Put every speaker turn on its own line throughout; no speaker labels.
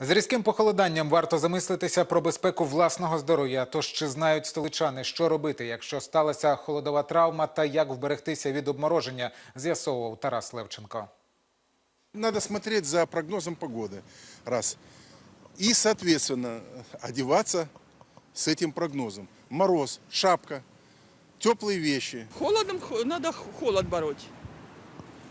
З різким похолоданням варто замислитися про безпеку власного здоров'я. Тож чи знають столичани, що робити, якщо сталася холодова травма, та як вберегтися від обмороження, з'ясовував Тарас Левченко.
Надо смотреть за прогнозом погоды. Раз. И, соответственно, одеваться с этим прогнозом. Мороз, шапка, теплые вещи.
Холодом х- надо х- холод бороть.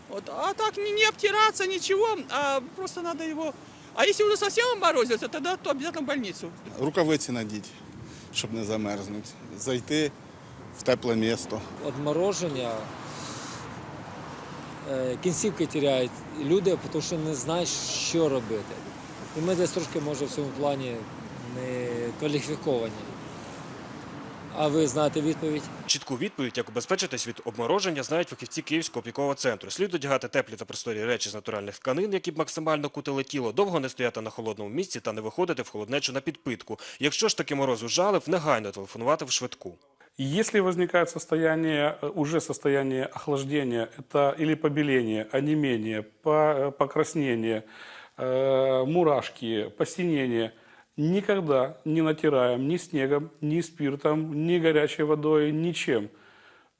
Вот. А так не, не обтираться, ничего, а просто надо его... А если уже совсем морозится, тогда то обязательно в больницу.
рукавиці надіть, щоб не замерзнути. Зайти в тепле місто.
Одмороження, е, кінцівки тіряють люди, тому що не знають, що робити. І ми десь трошки, може, в цьому плані не кваліфіковані. А ви знаєте відповідь?
Чітку відповідь, як убезпечитись від обмороження, знають фахівці Київського опікового центру. Слід одягати теплі та просторі речі з натуральних тканин, які б максимально кутили тіло, довго не стояти на холодному місці та не виходити в холоднечу на підпитку. Якщо ж таки мороз ужалив, негайно телефонувати в швидку.
Если возникает состояние, э, уже состояние охлаждения, это или побеление, онемение, по- э, покраснение, э, мурашки, посинение, никогда не натираем ни снегом, ни спиртом, ни горячей водой, ничем.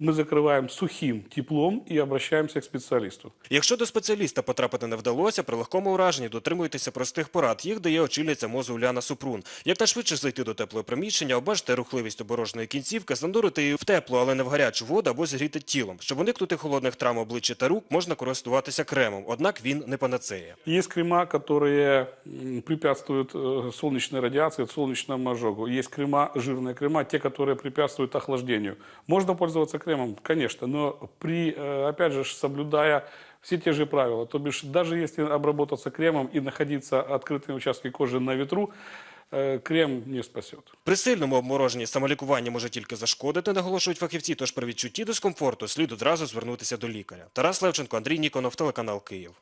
Мы закрываем сухим теплом и обращаемся к специалисту.
Якщо до спеціаліста потрапити не вдалося, при легкому ураженні дотримуйтеся простих порад. Їх дає очільниця мозу Уляна Супрун. Якнайшвидше зайти до теплого приміщення, обмежте рухливість оборожної кінцівки, занурити її в теплу, але не в гарячу воду або зігріти тілом. Щоб уникнути холодних травм обличчя та рук, можна користуватися кремом, однак він не панацея.
Есть крема, которые м, препятствуют э, солнечной радиации, солнечному ожогу. Есть крема, жирные крема, те, которые препятствуют охлаждению. Можно пользоваться кремом, конечно, но при, э, опять же, соблюдая все те же правила. То бишь, даже если обработаться кремом и находиться открытые участки кожи на ветру, э, крем не спасет.
При сильному обмороженні самолікування може тільки зашкодити, наголошують фахівці, тож при відчутті дискомфорту слід одразу звернутися до лікаря. Тарас Левченко, Андрій Ніконов, телеканал Київ.